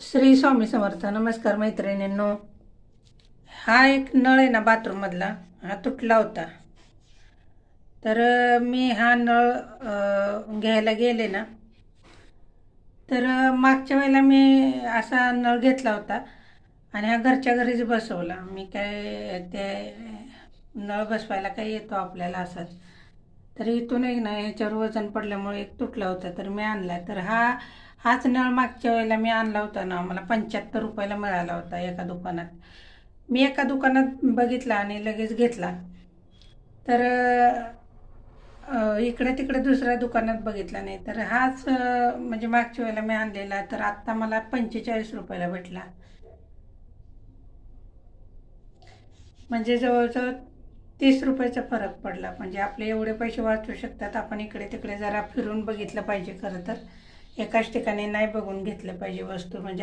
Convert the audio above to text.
श्री स्वामी समर्थ नमस्कार मैत्रिणींनो. हा एक नळ आहे ना बाथरूममधला हा तुटला होता. तर मी हा नळ घ्यायला गेले ना. तर मागच्या वेळेला मी असा नळ घेतला होता आणि हा घरच्या घरीच बसवला. मी काय ते नळ बसवायला काय येतो आपल्याला असाच. तर इथून एक ना ह्याच्यावर वजन पडल्यामुळे एक तुटला होता तर मी आणला. तर हा हाच नळ मागच्या वेळेला मी आणला होता ना मला पंच्याहत्तर रुपयाला मिळाला होता एका दुकानात. मी एका दुकानात बघितला आणि लगेच घेतला. तर इकडे तिकडे दुसऱ्या दुकानात बघितला नाही. तर हाच म्हणजे मागच्या वेळेला मी आणलेला तर आत्ता मला पंचेचाळीस रुपयाला भेटला. म्हणजे जवळजवळ तीस रुपयाचा फरक पडला. म्हणजे आपले एवढे पैसे वाचू शकतात. आपण इकडे तिकडे जरा फिरून बघितलं पाहिजे खरं तर. एकाच ठिकाणी नाही बघून घेतलं पाहिजे वस्तू. म्हणजे